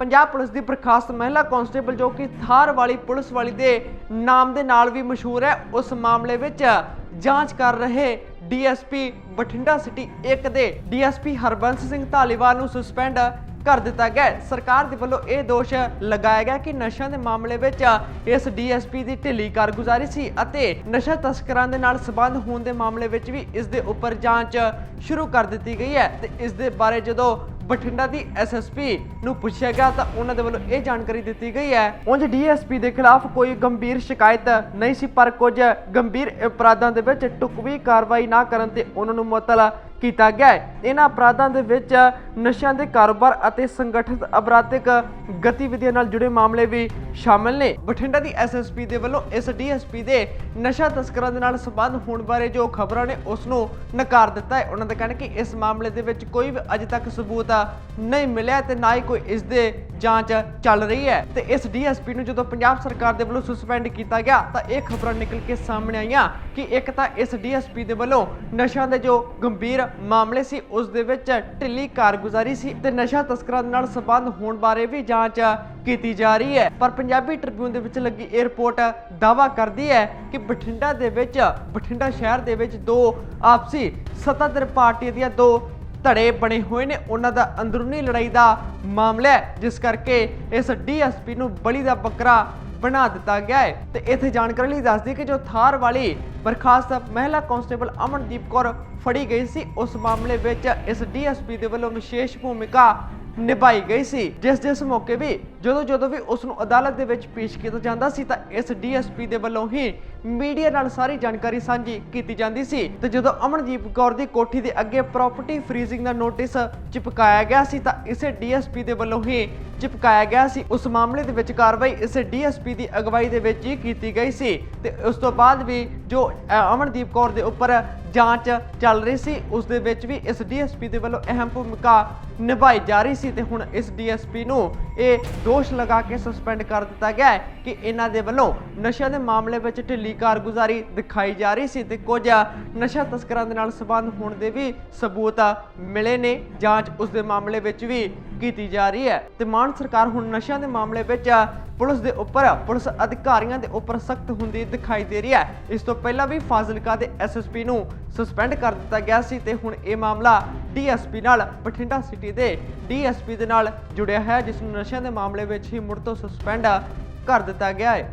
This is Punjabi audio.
ਪੰਜਾਬ ਪੁਲਿਸ ਦੀ ਬਰਖਾਸਤ ਮਹਿਲਾ ਕਾਂਸਟੇਬਲ ਜੋ ਕਿ ਥਾਰ ਵਾਲੀ ਪੁਲਿਸ ਵਾਲੀ ਦੇ ਨਾਮ ਦੇ ਨਾਲ ਵੀ ਮਸ਼ਹੂਰ ਹੈ, ਉਸ ਮਾਮਲੇ ਵਿੱਚ ਜਾਂਚ ਕਰ ਰਹੇ ਡੀਐਸਪੀ ਬਠਿੰਡਾ ਸਿਟੀ 1 ਦੇ ਡੀਐਸਪੀ ਹਰਬੰਸ ਸਿੰਘ ਧਾਲੀਵਾਲ ਨੂੰ ਸਸਪੈਂਡ ਕਰ ਦਿੱਤਾ ਗਿਆ ਸਰਕਾਰ ਦੇ ਵੱਲੋਂ ਇਹ ਦੋਸ਼ ਲਗਾਇਆ ਗਿਆ ਕਿ ਨਸ਼ਿਆਂ ਦੇ ਮਾਮਲੇ ਵਿੱਚ ਇਸ ਡੀਐਸਪੀ ਦੀ ਢਿੱਲੀ ਕਾਰਗੁਜ਼ਾਰੀ ਸੀ ਅਤੇ ਨਸ਼ਾ ਤਸਕਰਾਂ ਦੇ ਨਾਲ ਸਬੰਧ ਹੋਣ ਦੇ ਮਾਮਲੇ ਵਿੱਚ ਵੀ ਇਸ ਦੇ ਉੱਪਰ ਜਾਂਚ ਸ਼ੁਰੂ ਕਰ ਦਿੱਤੀ ਗਈ ਹੈ ਤੇ ਇਸ ਦੇ ਬਾਰੇ ਜਦੋਂ ਬਠਿੰਡਾ ਦੀ ਐਸਐਸਪੀ ਨੂੰ ਪੁੱਛਿਆ ਗਿਆ ਤਾਂ ਉਹਨਾਂ ਦੇ ਵੱਲੋਂ ਇਹ ਜਾਣਕਾਰੀ ਦਿੱਤੀ ਗਈ ਹੈ। ਉਂਝ ਡੀਐਸਪੀ ਦੇ ਖਿਲਾਫ ਕੋਈ ਗੰਭੀਰ ਸ਼ਿਕਾਇਤ ਨਹੀਂ ਸੀ, ਪਰ ਕੁਝ ਗੰਭੀਰ ਅਪਰਾਧਾਂ ਦੇ ਵਿੱਚ ਟੁਕਵੀ ਕਾਰਵਾਈ ਨਾ ਕਰਨ ਤੇ ਉਹਨਾਂ ਨੂੰ ਮੁਅੱਤਲ ਕੀਤਾ ਗਿਆ ਹੈ। ਇਹਨਾਂ ਅਪਰਾਧਾਂ ਦੇ ਵਿੱਚ ਨਸ਼ਿਆਂ ਦੇ ਕਾਰੋਬਾਰ ਅਤੇ ਸੰਗਠਿਤ ਅਪਰਾਧਿਕ ਗਤੀਵਿਧੀਆਂ ਨਾਲ ਜੁੜੇ ਮਾਮਲੇ ਵੀ ਸ਼ਾਮਲ ਨੇ। ਬਠਿੰਡਾ ਦੀ ਐਸਐਸਪੀ ਦੇ ਵੱਲੋਂ ਇਸ ਡੀਐਸਪੀ ਦੇ ਨਸ਼ਾ ਤਸਕਰਾਂ ਦੇ ਨਾਲ ਸੰਬੰਧ ਹੋਣ ਬਾਰੇ ਜੋ ਖਬਰਾਂ ਨੇ, ਉਸ ਨੂੰ ਨਕਾਰ ਦਿੱਤਾ ਹੈ। ਉਹਨਾਂ ਦਾ ਕਹਿਣਾ ਕਿ ਇਸ ਮਾਮਲੇ ਦੇ ਵਿੱਚ ਕੋਈ ਵੀ ਅਜੇ ਤੱਕ ਸਬੂਤ ਨਹੀਂ ਮਿਲਿਆ ਤੇ ਨਾ ਹੀ ਕੋਈ ਇਸ ਦੇ ਜਾਂਚ ਚੱਲ ਰਹੀ ਹੈ। ਤੇ ਇਸ ਡੀਐਸਪੀ ਨੂੰ ਜਦੋਂ ਪੰਜਾਬ ਸਰਕਾਰ ਦੇ ਵੱਲੋਂ ਸਸਪੈਂਡ ਕੀਤਾ ਗਿਆ, ਤਾਂ ਇਹ ਖਬਰਾਂ ਨਿਕਲ ਕੇ ਸਾਹਮਣੇ ਆਈਆਂ ਕਿ ਇੱਕ ਤਾਂ ਇਸ ਡੀਐਸਪੀ ਦੇ ਵੱਲੋਂ ਨਸ਼ਿਆਂ ਦੇ ਜੋ ਗੰਭੀਰ ਮਾਮਲੇ ਸੀ, ਉਸ ਦੇ ਵਿੱਚ ਢਿੱਲੀ ਕਾਰਗੁਜ਼ਾਰੀ ਸੀ ਤੇ ਨਸ਼ਾ ਤਸਕਰਾਂ ਨਾਲ ਸੰਬੰਧ ਹੋਣ ਬਾਰੇ ਵੀ ਜਾਂਚ ਕੀਤੀ ਜਾ ਰਹੀ ਹੈ। ਪਰ ਪੰਜਾਬੀ ਟ੍ਰਿਬਿਊਨ ਦੇ ਵਿੱਚ ਲੱਗੀ ਇਹ ਰਿਪੋਰਟ ਦਾਵਾ ਕਰਦੀ ਹੈ ਕਿ ਬਠਿੰਡਾ ਦੇ ਵਿੱਚ, ਬਠਿੰਡਾ ਸ਼ਹਿਰ ਦੇ ਵਿੱਚ ਦੋ ਆਪਸੀ ਸੱਤਾਧਰ ਪਾਰਟੀਆਂ ਦੀਆਂ ਦੋ ਧੜੇ ਬਣੇ ਹੋਏ ਨੇ। ਉਹਨਾਂ ਦਾ ਅੰਦਰੂਨੀ ਲੜਾਈ ਦਾ ਮਾਮਲਾ ਹੈ, ਜਿਸ ਕਰਕੇ ਇਸ ਡੀਐਸਪੀ ਨੂੰ ਬਲੀ ਦਾ ਬੱਕਰਾ ਬਣਾ ਦਿੱਤਾ ਗਿਆ ਹੈ। ਤੇ ਇੱਥੇ ਜਾਣਕਾਰੀ ਲਈ ਦੱਸਦੀ ਕਿ ਜੋ ਥਾਰ ਵਾਲੀ ਬਰਖਾਸਤ ਮਹਿਲਾ ਕਾਂਸਟੇਬਲ ਅਮਨਦੀਪ ਕੌਰ ਫੜੀ ਗਈ ਸੀ, ਉਸ ਮਾਮਲੇ ਵਿੱਚ ਇਸ ਡੀਐਸਪੀ ਦੇ ਵੱਲੋਂ ਵਿਸ਼ੇਸ਼ ਭੂਮਿਕਾ ਨਿਭਾਈ ਗਈ ਸੀ, ਜਿਸ ਜਿਸ ਮੌਕੇ ਵੀ ਜਦੋਂ ਜਦੋਂ ਵੀ ਉਸ ਨੂੰ ਅਦਾਲਤ ਦੇ ਵਿੱਚ ਪੇਸ਼ ਕੀਤਾ ਜਾਂਦਾ ਸੀ ਤਾਂ ਇਸ ਡੀਐਸਪੀ ਦੇ ਵੱਲੋਂ ਹੀ ਮੀਡੀਆ ਨਾਲ ਸਾਰੀ ਜਾਣਕਾਰੀ ਸਾਂਝੀ ਕੀਤੀ ਜਾਂਦੀ ਸੀ ਤੇ ਜਦੋਂ ਅਮਨਦੀਪ ਕੌਰ ਦੀ ਕੋਠੀ ਦੇ ਅੱਗੇ ਪ੍ਰਾਪਰਟੀ ਫਰੀਜ਼ਿੰਗ ਦਾ ਨੋਟਿਸ ਚਿਪਕਾਇਆ ਗਿਆ ਸੀ ਤਾਂ ਇਸੇ ਡੀਐਸਪੀ ਦੇ ਵੱਲੋਂ ਹੀ ਚਿਪਕਾਇਆ ਗਿਆ ਸੀ। ਉਸ ਮਾਮਲੇ ਦੇ ਵਿੱਚ ਕਾਰਵਾਈ ਇਸੇ ਡੀਐਸਪੀ ਦੀ ਅਗਵਾਈ ਦੇ ਵਿੱਚ ਹੀ ਕੀਤੀ ਗਈ ਸੀ ਤੇ ਉਸ ਤੋਂ ਬਾਅਦ ਵੀ ਜੋ ਅਮਨਦੀਪ ਕੌਰ ਦੇ ਉੱਪਰ ਜਾਂਚ ਚੱਲ ਰਹੀ ਸੀ, ਉਸ ਦੇ ਵਿੱਚ ਵੀ ਇਸ ਡੀਐਸਪੀ ਦੇ ਵੱਲੋਂ ਅਹਿਮ ਭੂਮਿਕਾ ਨਿਭਾਈ ਜਾ ਰਹੀ ਸੀ ਤੇ ਹੁਣ ਇਸ ਡੀਐਸਪੀ ਨੂੰ ਇਹ ਦੋਸ਼ ਲਗਾ ਕੇ ਸਸਪੈਂਡ ਕਰ ਦਿੱਤਾ ਗਿਆ ਹੈ ਕਿ ਇਹਨਾਂ ਦੇ ਵੱਲੋਂ ਨਸ਼ਿਆਂ ਦੇ ਮਾਮਲੇ ਵਿੱਚ ਢਿੱਲੀ ਕਾਰਗੁਜ਼ਾਰੀ ਦਿਖਾਈ ਜਾ ਰਹੀ ਸੀ ਤੇ ਕੁਝ ਨਸ਼ਾ ਤਸਕਰਾਂ ਦੇ ਨਾਲ ਸੰਬੰਧ ਹੋਣ ਦੇ ਵੀ ਸਬੂਤ ਮਿਲੇ ਨੇ। ਜਾਂਚ ਉਸ ਦੇ ਮਾਮਲੇ ਵਿੱਚ ਵੀ ਕੀਤੀ ਜਾ ਰਹੀ ਹੈ। ਤੇ ਮਾਨ ਸਰਕਾਰ ਹੁਣ ਨਸ਼ਿਆਂ ਦੇ ਮਾਮਲੇ ਵਿੱਚ ਪੁਲਿਸ ਦੇ ਉੱਪਰ, ਪੁਲਿਸ ਅਧਿਕਾਰੀਆਂ ਦੇ ਉੱਪਰ ਸਖਤ ਹੁੰਦੀ ਦਿਖਾਈ ਦੇ ਰਹੀ ਹੈ। ਇਸ ਤੋਂ ਪਹਿਲਾਂ ਵੀ ਫਾਜ਼ਿਲਕਾ ਦੇ ਐਸਐਸਪੀ ਨੂੰ ਸਸਪੈਂਡ ਕਰ ਦਿੱਤਾ ਗਿਆ ਸੀ ਤੇ ਹੁਣ ਇਹ ਮਾਮਲਾ ਡੀਐਸਪੀ ਨਾਲ, ਬਠਿੰਡਾ ਸਿਟੀ ਦੇ ਡੀਐਸਪੀ ਦੇ ਨਾਲ ਜੁੜਿਆ ਹੈ, ਜਿਸ ਨੂੰ ਨਸ਼ਿਆਂ ਦੇ ਮਾਮਲੇ ਵਿੱਚ ਹੀ ਮੁੜ ਤੋਂ ਸਸਪੈਂਡ ਕਰ ਦਿੱਤਾ ਗਿਆ ਹੈ।